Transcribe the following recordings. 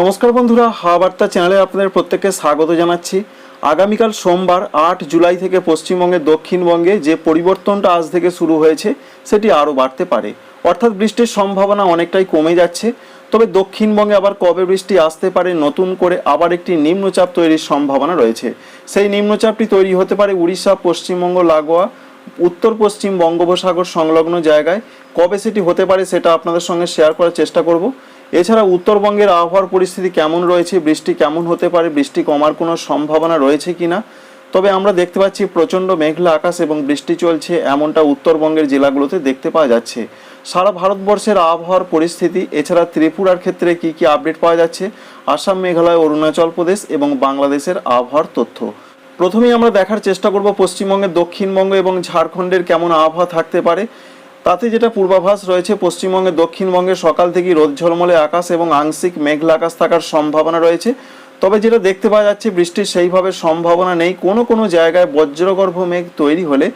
নমস্কার বন্ধুরা, হাওয়া বার্তা চ্যানেলে আপনাদের প্রত্যেককে স্বাগত জানাচ্ছি। আগামীকাল সোমবার, আট জুলাই থেকে পশ্চিমবঙ্গের দক্ষিণবঙ্গে যে পরিবর্তনটা আজ থেকে শুরু হয়েছে, সেটি আরও বাড়তে পারে। অর্থাৎ বৃষ্টির সম্ভাবনা অনেকটাই কমে যাচ্ছে। তবে দক্ষিণবঙ্গে আবার কবে বৃষ্টি আসতে পারে, নতুন করে আবার একটি নিম্নচাপ তৈরির সম্ভাবনা রয়েছে। সেই নিম্নচাপটি তৈরি হতে পারে উড়িষ্যা, পশ্চিমবঙ্গ, লাগোয়া, উত্তর পশ্চিম বঙ্গোপসাগর সংলগ্ন জায়গায়। কবে সেটি হতে পারে, সেটা আপনাদের সঙ্গে শেয়ার করার চেষ্টা করব। এছাড়া উত্তরবঙ্গের আবহাওয়ার পরিস্থিতি কেমন রয়েছে, বৃষ্টি কেমন হতে পারে, বৃষ্টি কমার কোনো সম্ভাবনা রয়েছে কিনা? তবে আমরা দেখতে পাচ্ছি প্রচণ্ড মেঘলা আকাশ এবং বৃষ্টি চলছে এমনটা উত্তরবঙ্গের জেলাগুলোতে দেখতে পাওয়া যাচ্ছে। সারা ভারতবর্ষের আবহাওয়ার পরিস্থিতি, এছাড়া ত্রিপুরার ক্ষেত্রে কি কি আপডেট পাওয়া যাচ্ছে? আসাম, মেঘালয়, অরুণাচল প্রদেশ এবং বাংলাদেশের আবহাওয়ার তথ্য। প্রথমেই আমরা দেখার চেষ্টা করব পশ্চিমবঙ্গের দক্ষিণবঙ্গ এবং ঝাড়খণ্ডের কেমন আবহাওয়া থাকতে পারে। তাতে যেটা পূর্বাভাস রয়েছে, পশ্চিমবঙ্গে, দক্ষিণবঙ্গে সকাল থেকেই রোদ ঝলমলে আকাশ এবং আংশিক মেঘলা আকাশ থাকার সম্ভাবনা রয়েছে। তবে যেটা দেখতে পাওয়া যাচ্ছে, বৃষ্টির সেইভাবে সম্ভাবনা নেই। কোনো কোনো জায়গায় বজ্রগর্ভ মেঘ তৈরি হলে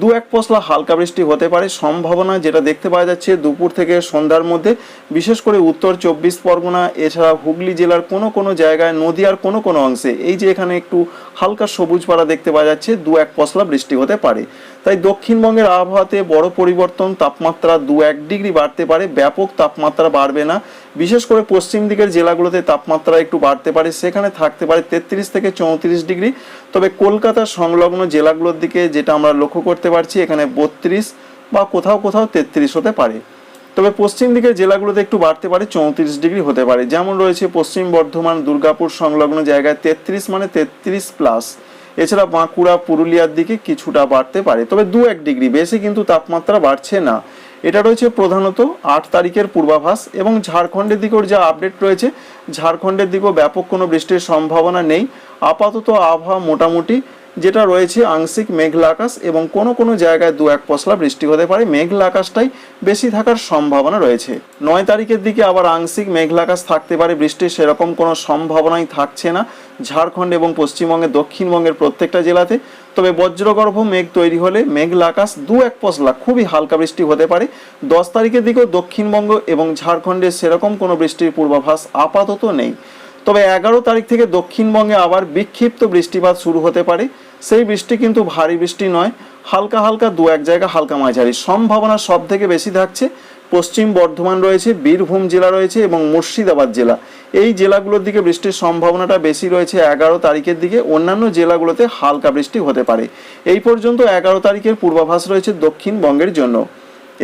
দু এক পশলা হালকা বৃষ্টি হতে পারে। সম্ভাবনা যেটা দেখতে পাওয়া যাচ্ছে, দুপুর থেকে সন্ধ্যার মধ্যে, বিশেষ করে উত্তর চব্বিশ পরগনা, এছাড়া হুগলি জেলার কোনো কোনো জায়গায়, নদীয়ার কোনো কোনো অংশে, এই যে এখানে একটু হালকা সবুজ পাড়া দেখতে পাওয়া যাচ্ছে, দু এক পশলা বৃষ্টি হতে পারে। তাই দক্ষিণবঙ্গের আবহাওয়াতে বড় পরিবর্তন, তাপমাত্রা দু এক ডিগ্রি বাড়তে পারে। ব্যাপক তাপমাত্রা বাড়বে না। বিশেষ করে পশ্চিম দিকের জেলাগুলোতে তাপমাত্রা একটু বাড়তে পারে, সেখানে থাকতে পারে তেত্রিশ থেকে চৌত্রিশ ডিগ্রি। তবে কলকাতা সংলগ্ন জেলাগুলোর দিকে যেটা আমরা লক্ষ্য করতে পারছি, এখানে বত্রিশ বা কোথাও কোথাও তেত্রিশ হতে পারে। তবে পশ্চিম দিকের জেলাগুলোতে একটু বাড়তে পারে, চৌত্রিশ ডিগ্রি হতে পারে। যেমন রয়েছে পশ্চিম বর্ধমান, দুর্গাপুর সংলগ্ন জায়গায় তেত্রিশ মানে তেত্রিশ প্লাস এছাড়া বাঁকুড়া, পুরুলিয়ার দিকে কিছুটা বাড়তে পারে, তবে দু এক ডিগ্রি। বেশি কিন্তু তাপমাত্রা বাড়ছে না। এটা রয়েছে প্রধানত আট তারিখের পূর্বাভাস এবং ঝাড়খণ্ডের দিকেও যা আপডেট রয়েছে, ঝাড়খণ্ডের দিকেও ব্যাপক কোনো বৃষ্টির সম্ভাবনা নেই। আপাতত আবহাওয়া মোটামুটি যেটা রয়েছে আংশিক মেঘলা আকাশ এবং কোনো কোনো জায়গায় দু এক পশলা বৃষ্টি হতে পারে। মেঘলা আকাশটাই বেশি থাকার সম্ভাবনা রয়েছে। নয় তারিখের দিকে আবার আংশিক মেঘলা আকাশ থাকতে পারে। বৃষ্টির সেরকম কোনো সম্ভাবনাই থাকছে না। ঝাড়খণ্ড এবং পশ্চিমবঙ্গের দক্ষিণবঙ্গের প্রত্যেকটা জেলাতে। তবে বজ্রগর্ভ মেঘ তৈরি হলে মেঘলা আকাশ দু এক পশলা খুবই হালকা বৃষ্টি হতে পারে। দশ তারিখের দিকেও দক্ষিণবঙ্গ এবং ঝাড়খণ্ডে সেরকম কোনো বৃষ্টির পূর্বাভাস আপাতত নেই। তবে এগারো তারিখ থেকে দক্ষিণবঙ্গে আবার বিক্ষিপ্ত বৃষ্টিপাত শুরু হতে পারে। সেই বৃষ্টি কিন্তু ভারী বৃষ্টি নয়, হালকা হালকা দু এক জায়গা হালকা মাঝারি। সম্ভাবনা সব থেকে বেশি থাকছে পশ্চিম বর্ধমান রয়েছে, বীরভূম জেলা রয়েছে এবং মুর্শিদাবাদ জেলা। এই জেলাগুলোর দিকে বৃষ্টির সম্ভাবনাটা বেশি রয়েছে এগারো তারিখের দিকে। অন্যান্য জেলাগুলোতে হালকা বৃষ্টি হতে পারে। এই পর্যন্ত এগারো তারিখের পূর্বাভাস রয়েছে দক্ষিণবঙ্গের জন্য।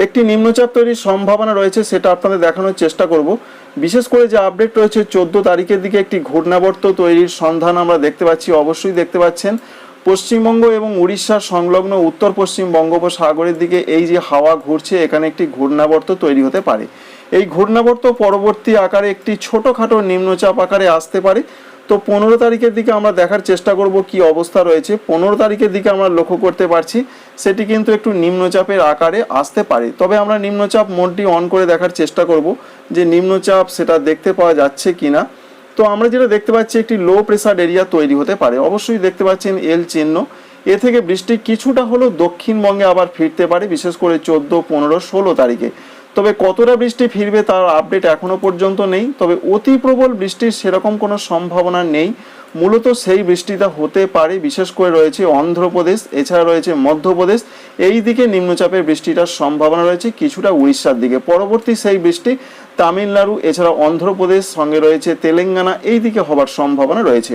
একটি নিম্নচাপ তৈরির সম্ভাবনা রয়েছে, সেটা আপনাদের দেখানোর চেষ্টা করব। বিশেষ করে যে আপডেট রয়েছে, চোদ্দ তারিখের দিকে একটি ঘূর্ণাবর্ত তৈরির সন্ধান আমরা দেখতে পাচ্ছি, অবশ্যই দেখতে পাচ্ছেন। পশ্চিমবঙ্গ এবং উড়িষ্যার সংলগ্ন উত্তর পশ্চিম বঙ্গোপসাগরের দিকে এই যে হাওয়া ঘুরছে, এখানে একটি ঘূর্ণাবর্ত তৈরি হতে পারে। এই ঘূর্ণাবর্ত পরবর্তী আকারে একটি ছোটোখাটো নিম্নচাপ আকারে আসতে পারে। তো পনেরো তারিখের দিকে আমরা দেখার চেষ্টা করব কি অবস্থা রয়েছে। পনেরো তারিখের দিকে আমরা লক্ষ্য করতে পারছি সেটি কিন্তু একটু নিম্নচাপের আকারে আসতে পারে। তবে আমরা নিম্নচাপ মোডটি অন করে দেখার চেষ্টা করব যে নিম্নচাপ সেটা দেখতে পাওয়া যাচ্ছে কি না তো আমরা যেটা দেখতে পাচ্ছি, একটি লো প্রেসার এরিয়া তৈরি হতে পারে। অবশ্যই দেখতে পাচ্ছেন এল চিহ্ন। এ থেকে বৃষ্টি কিছুটা হলেও দক্ষিণবঙ্গে আবার ফিরতে পারে, বিশেষ করে চোদ্দ, পনেরো, ষোলো তারিখে। তবে কতটা বৃষ্টি ফিরবে তার আপডেট এখনও পর্যন্ত নেই। তবে অতি প্রবল বৃষ্টির সেরকম কোনো সম্ভাবনা নেই। মূলত সেই বৃষ্টিটা হতে পারে, বিশেষ করে রয়েছে অন্ধ্রপ্রদেশ, এছাড়া রয়েছে মধ্যপ্রদেশ। এই দিকে নিম্নচাপের বৃষ্টিটার সম্ভাবনা রয়েছে কিছুটা উড়িষ্যার দিকে। পরবর্তী সেই বৃষ্টি তামিলনাড়ু, এছাড়া অন্ধ্রপ্রদেশ, সঙ্গে রয়েছে তেলেঙ্গানা, এই দিকে হবার সম্ভাবনা রয়েছে।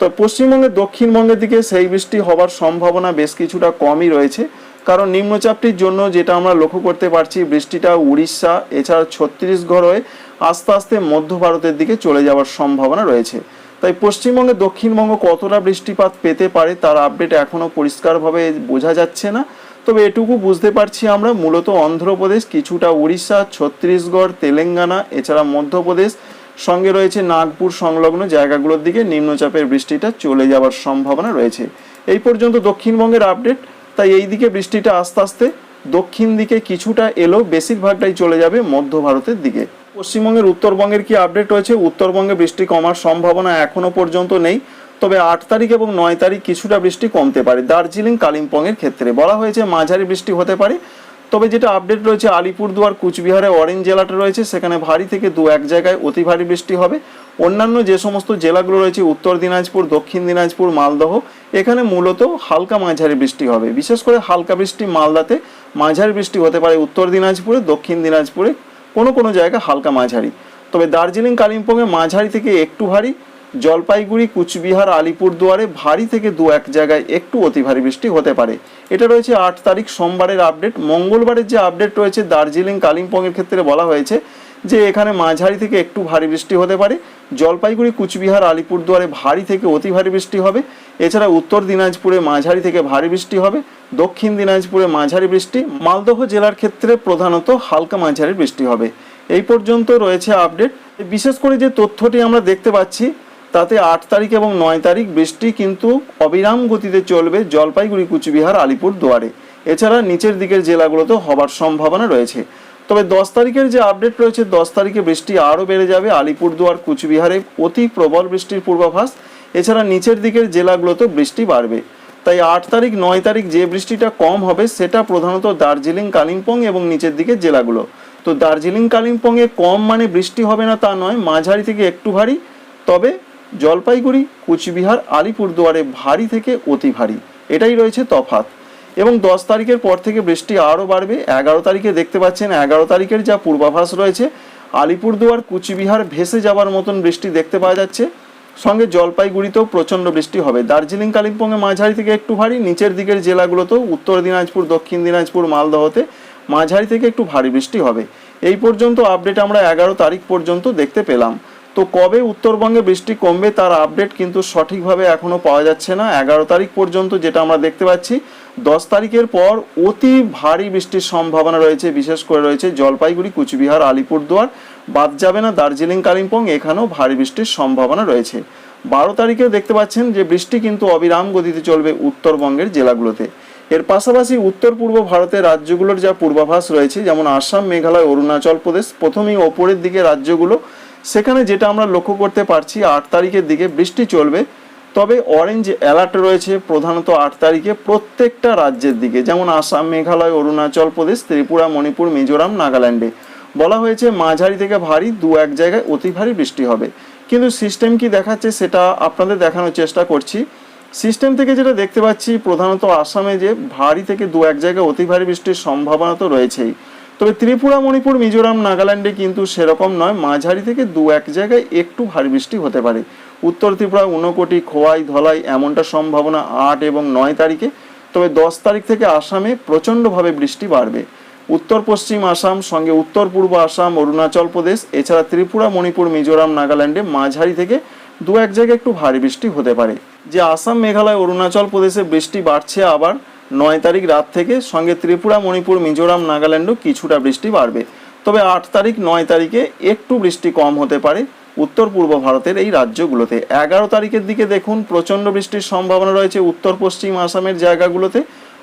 তো পশ্চিমবঙ্গের দক্ষিণবঙ্গের দিকে সেই বৃষ্টি হবার সম্ভাবনা বেশ কিছুটা কমই রয়েছে। কারণ নিম্নচাপটির জন্য যেটা আমরা লক্ষ্য করতে পারছি, বৃষ্টিটা উড়িষ্যা, এছাড়া ছত্তিশগড় হয়ে আস্তে আস্তে মধ্য ভারতের দিকে চলে যাওয়ার সম্ভাবনা রয়েছে। তাই পশ্চিমবঙ্গে দক্ষিণবঙ্গ কতটা বৃষ্টিপাত পেতে পারে তার আপডেট এখনও পরিষ্কারভাবে বোঝা যাচ্ছে না। তবে এটুকু বুঝতে পারছি আমরা, মূলত অন্ধ্রপ্রদেশ, কিছুটা উড়িষ্যা, ছত্তিশগড়, তেলেঙ্গানা, এছাড়া মধ্যপ্রদেশ, সঙ্গে রয়েছে নাগপুর সংলগ্ন জায়গাগুলোর দিকে নিম্নচাপের বৃষ্টিটা চলে যাওয়ার সম্ভাবনা রয়েছে। এই পর্যন্ত দক্ষিণবঙ্গের আপডেট তাই এই দিকে বৃষ্টিটা আস্তে আস্তে দক্ষিণ দিকে কিছুটা এলেও বেশিরভাগটাই চলে যাবে মধ্য ভারতের দিকে। পশ্চিমবঙ্গের উত্তরবঙ্গের কি আপডেট রয়েছে? উত্তরবঙ্গে বৃষ্টি কমার সম্ভাবনা এখনও পর্যন্ত নেই, তবে আট তারিখ এবং নয় তারিখ কিছুটা বৃষ্টি কমতে পারে। দার্জিলিং, কালিম্পংয়ের ক্ষেত্রে বলা হয়েছে মাঝারি বৃষ্টি হতে পারে, তবে যেটা আপডেট রয়েছে, আলিপুরদুয়ার, কুচবিহারে অরেঞ্জ জেলাটা রয়েছে, সেখানে ভারী থেকে দু এক জায়গায় অতি ভারী বৃষ্টি হবে। অন্যান্য যে সমস্ত জেলাগুলো রয়েছে, উত্তর দিনাজপুর, দক্ষিণ দিনাজপুর, মালদহ, এখানে মূলত হালকা মাঝারি বৃষ্টি হবে। বিশেষ করে হালকা বৃষ্টি মালদাতে মাঝারি বৃষ্টি হতে পারে উত্তর দিনাজপুরে, দক্ষিণ দিনাজপুরে কোনো কোনো জায়গা হালকা মাঝারি। তবে দার্জিলিং, কালিম্পংয়ে মাঝারি থেকে একটু ভারী, জলপাইগুড়ি, কুচবিহার, আলিপুরদুয়ারে ভারী থেকে দু এক জায়গায় একটু অতি ভারী বৃষ্টি হতে পারে। এটা রয়েছে আট তারিখ সোমবারের আপডেট। মঙ্গলবারের যে আপডেট রয়েছে, দার্জিলিং, কালিম্পংয়ের ক্ষেত্রে বলা হয়েছে যে এখানে মাঝারি থেকে একটু ভারী বৃষ্টি হতে পারে। জলপাইগুড়ি, কুচবিহার, আলিপুরদুয়ারে ভারী থেকে অতি ভারী বৃষ্টি হবে। এছাড়া উত্তর দিনাজপুরে মাঝারি থেকে ভারী বৃষ্টি হবে। দক্ষিণ দিনাজপুরে মাঝারি বৃষ্টি। মালদহ জেলার ক্ষেত্রে প্রধানত হালকা মাঝারি বৃষ্টি হবে। এই পর্যন্ত রয়েছে আপডেট। বিশেষ করে যে তথ্যটি আমরা দেখতে পাচ্ছি, তাতে আট তারিখ এবং নয় তারিখ বৃষ্টি কিন্তু অবিরাম গতিতে চলবে জলপাইগুড়ি, কুচবিহার আলিপুর দুয়ারে এছাড়া নিচের দিকের জেলাগুলোতেও হবার সম্ভাবনা রয়েছে। তবে দশ তারিখের যে আপডেট রয়েছে, দশ তারিখে বৃষ্টি আরও বেড়ে যাবে আলিপুরদুয়ার, কুচবিহারে অতি প্রবল বৃষ্টির পূর্বাভাস। এছাড়া নিচের দিকের জেলাগুলোতেও বৃষ্টি বাড়বে। তাই আট তারিখ, নয় তারিখ যে বৃষ্টিটা কম হবে, সেটা প্রধানত দার্জিলিং, কালিম্পং এবং নিচের দিকের জেলাগুলো। তো দার্জিলিং, কালিম্পংয়ে কম মানে বৃষ্টি হবে না তা নয়, মাঝারি থেকে একটু ভারী। তবে জলপাইগুড়ি, কুচবিহার, আলিপুরদুয়ারে ভারী থেকে অতি ভারী। এটাই রয়েছে তফাৎ। এবং দশ তারিখের পর থেকে বৃষ্টি আরও বাড়বে। এগারো তারিখে দেখতে পাচ্ছেন, এগারো তারিখের যা পূর্বাভাস রয়েছে, আলিপুরদুয়ার, কুচবিহার ভেসে যাবার মতন বৃষ্টি দেখতে পাওয়া যাচ্ছে। সঙ্গে জলপাইগুড়িতেও প্রচণ্ড বৃষ্টি হবে। দার্জিলিং কালিম্পংয়ে মাঝারি থেকে একটু ভারী, নিচের দিকের জেলাগুলোতেও উত্তর দিনাজপুর, দক্ষিণ দিনাজপুর, মালদহতে মাঝারি থেকে একটু ভারী বৃষ্টি হবে। এই পর্যন্ত আপডেট আমরা এগারো তারিখ পর্যন্ত দেখতে পেলাম। তো কবে উত্তরবঙ্গে বৃষ্টি কমবে তার আপডেট কিন্তু সঠিকভাবে এখনও পাওয়া যাচ্ছে না। এগারো তারিখ পর্যন্ত যেটা আমরা দেখতে পাচ্ছি দশ তারিখের পর অতি ভারী বৃষ্টির সম্ভাবনা রয়েছে, বিশেষ করে রয়েছে জলপাইগুড়ি, কুচবিহার, আলিপুরদুয়ার। বাদ যাবে না দার্জিলিং, কালিম্পং, এখানেও ভারী বৃষ্টির সম্ভাবনা রয়েছে। বারো তারিখেও দেখতে পাচ্ছেন যে বৃষ্টি কিন্তু অবিরাম গতিতে চলবে উত্তরবঙ্গের জেলাগুলোতে। এর পাশাপাশি উত্তর পূর্ব ভারতের রাজ্যগুলোর যা পূর্বাভাস রয়েছে, যেমন আসাম, মেঘালয়, অরুণাচল প্রদেশ প্রথমেই ওপরের দিকে রাজ্যগুলো। সেখানে যেটা আমরা লক্ষ্য করতে পারছি, আট তারিখের দিকে বৃষ্টি চলবে তবে অরেঞ্জ অ্যালার্ট রয়েছে প্রধানত আট তারিখে প্রত্যেকটা রাজ্যের দিকে, যেমন আসাম, মেঘালয়, অরুণাচল প্রদেশ, ত্রিপুরা, মণিপুর, মিজোরাম, নাগাল্যান্ডে। বলা হয়েছে মাঝারি থেকে ভারী দু এক জায়গায় অতি ভারী বৃষ্টি হবে। কিন্তু সিস্টেম কি দেখাচ্ছে সেটা আপনাদের দেখানোর চেষ্টা করছি। সিস্টেম থেকে যেটা দেখতে পাচ্ছি, প্রধানত আসামে যে ভারী থেকে দু এক জায়গায় অতি ভারী বৃষ্টির সম্ভাবনা তো রয়েছেই। তবে ত্রিপুরা, মণিপুর, মিজোরাম, নাগাল্যান্ডে কিন্তু সেরকম নয়। মাঝারি থেকে দু এক জায়গায় একটু ভারী বৃষ্টি হতে পারে। উত্তর ত্রিপুরা ঊনকোটি, খোয়াই, ধলাই এমনটা সম্ভাবনা আট এবং নয় তারিখে। তবে দশ তারিখ থেকে আসামে প্রচণ্ডভাবে বৃষ্টি বাড়বে। উত্তর পশ্চিম আসাম, সঙ্গে উত্তর পূর্ব আসাম, অরুণাচল প্রদেশ, এছাড়া ত্রিপুরা, মণিপুর, মিজোরাম, নাগাল্যান্ডে মাঝারি থেকে দু এক জায়গায় একটু ভারী বৃষ্টি হতে পারে। যে আসাম, মেঘালয়, অরুণাচল প্রদেশে বৃষ্টি বাড়ছে আবার নয় তারিখ রাত থেকে সঙ্গে ত্রিপুরা, মণিপুর, মিজোরাম, নাগাল্যান্ডও কিছুটা বৃষ্টি বাড়বে। তবে আট তারিখ, নয় তারিখে একটু বৃষ্টি কম হতে পারে উত্তর পূর্ব ভারতের এই রাজ্যগুলোতে। এগারো তারিখের দিকে দেখুন, প্রচণ্ড বৃষ্টির সম্ভাবনা রয়েছে উত্তর, পশ্চিম আসামের জায়গাগুলোতে।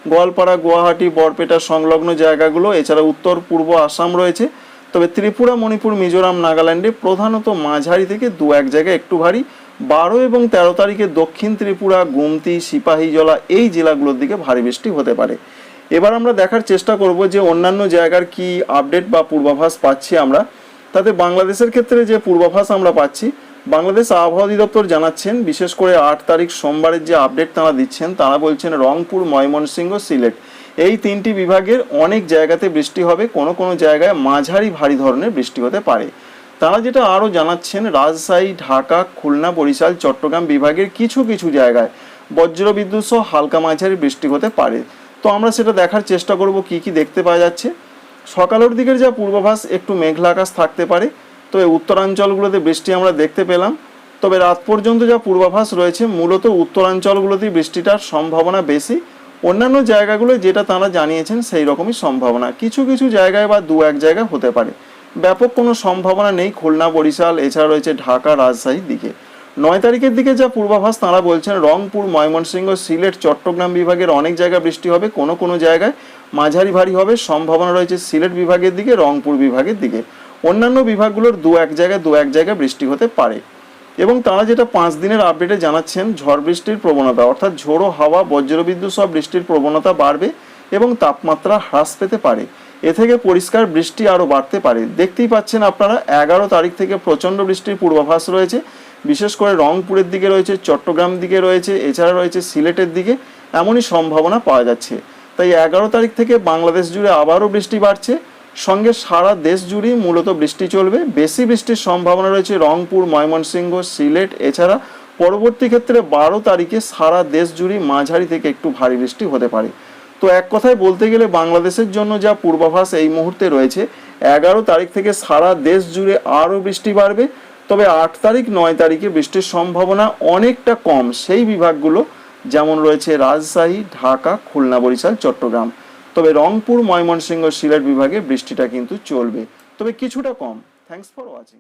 গোয়ালপাড়া, গুয়াহাটি, বরপেটা সংলগ্ন জায়গাগুলো, এছাড়া উত্তর, পূর্ব আসাম রয়েছে। তবে ত্রিপুরা, মণিপুর, মিজোরাম, নাগাল্যান্ডে প্রধানত মাঝারি থেকে দু এক জায়গায় একটু ভারী বারো এবং তেরো তারিখে দক্ষিণ ত্রিপুরা, গুমতি সিপাহীজলা এই জেলাগুলোর দিকে ভারী বৃষ্টি হতে পারে। এবার আমরা দেখার চেষ্টা করব যে অন্যান্য জায়গার কি আপডেট বা পূর্বাভাস পাচ্ছি আমরা। তাতে বাংলাদেশের ক্ষেত্রে যে পূর্বাভাস আমরা পাচ্ছি, বাংলাদেশ আবহাওয়া অধিদপ্তর জানাচ্ছেন, বিশেষ করে আট তারিখ সোমবারের যে আপডেট তারা দিচ্ছেন, তারা বলছেন রংপুর, ময়মনসিংহ, সিলেট। এই তিনটি বিভাগের অনেক জায়গাতে বৃষ্টি হবে, কোনো কোনো জায়গায় মাঝারি ভারী ধরনের বৃষ্টি হতে পারে। তারা যেটা আরও জানাচ্ছেন, রাজশাহী, ঢাকা, খুলনা, বরিশাল, চট্টগ্রাম বিভাগের কিছু কিছু জায়গায় বজ্রবিদ্যুৎ সহ হালকা মাঝারি বৃষ্টি হতে পারে। তো আমরা সেটা দেখার চেষ্টা করব কি কি দেখতে পাওয়া যাচ্ছে। সকালের দিকের যা পূর্বাভাস, একটু মেঘলা আকাশ থাকতে পারে। তবে উত্তরাঞ্চলগুলোতে বৃষ্টি আমরা দেখতে পেলাম। তবে রাত পর্যন্ত যা পূর্বাভাস রয়েছে, মূলত উত্তরাঞ্চলগুলোতেই বৃষ্টিটার সম্ভাবনা বেশি। অন্যান্য জায়গাগুলো যেটা তারা জানিয়েছেন সেই রকমই সম্ভাবনা। কিছু কিছু জায়গায় বা দু এক জায়গায় হতে পারে। ব্যাপক কোনো সম্ভাবনা নেই খুলনা, বরিশাল, এছাড়া রয়েছে ঢাকা, রাজশাহীর দিকে। নয় তারিখের দিকে যা পূর্বাভাস, তাঁরা বলছেন রংপুর, ময়মনসিংহ, সিলেট, চট্টগ্রাম বিভাগের অনেক জায়গায় বৃষ্টি হবে, কোনো কোনো জায়গায় মাঝারি ভারী হবে। সম্ভাবনা রয়েছে সিলেট বিভাগের দিকে, রংপুর বিভাগের দিকে। অন্যান্য বিভাগগুলোর দু এক জায়গায়, দু এক জায়গায় বৃষ্টি হতে পারে। এবং তারা যেটা পাঁচ দিনের আপডেটে জানাচ্ছেন, ঝড় বৃষ্টির প্রবণতা, অর্থাৎ ঝোড়ো হাওয়া, বজ্রবিদ্যুৎ সব বৃষ্টির প্রবণতা বাড়বে এবং তাপমাত্রা হ্রাস পেতে পারে। এ থেকে পরিষ্কার বৃষ্টি আরও বাড়তে পারে। দেখতেই পাচ্ছেন আপনারা, এগারো তারিখ থেকে প্রচণ্ড বৃষ্টির পূর্বাভাস রয়েছে। বিশেষ করে রংপুরের দিকে রয়েছে, চট্টগ্রাম দিকে রয়েছে, এছাড়া রয়েছে সিলেটের দিকে। এমনই সম্ভাবনা পাওয়া যাচ্ছে। তাই এগারো তারিখ থেকে বাংলাদেশ জুড়ে আবারও বৃষ্টি বাড়ছে। সঙ্গে সারা দেশ জুড়েই মূলত বৃষ্টি চলবে। বেশি বৃষ্টির সম্ভাবনা রয়েছে রংপুর, ময়মনসিংহ, সিলেট, এছাড়া পরবর্তী ক্ষেত্রে বারো তারিখে সারা দেশ জুড়েই মাঝারি থেকে একটু ভারী বৃষ্টি হতে পারে। তো এক কথায় বলতে গেলে বাংলাদেশের জন্য যা পূর্বাভাস এই মুহূর্তে রয়েছে, এগারো তারিখ থেকে সারা দেশ জুড়ে আরও বৃষ্টি বাড়বে। তবে আট তারিখ, নয় তারিখে বৃষ্টির সম্ভাবনা অনেকটা কম। সেই বিভাগগুলো যেমন রয়েছে রাজশাহী, ঢাকা, খুলনা, বরিশাল, চট্টগ্রাম। তবে রংপুর, ময়মনসিংহ, সিলেট বিভাগে বৃষ্টিটা কিন্তু চলবে। তবে কিছুটা কম। Thanks for watching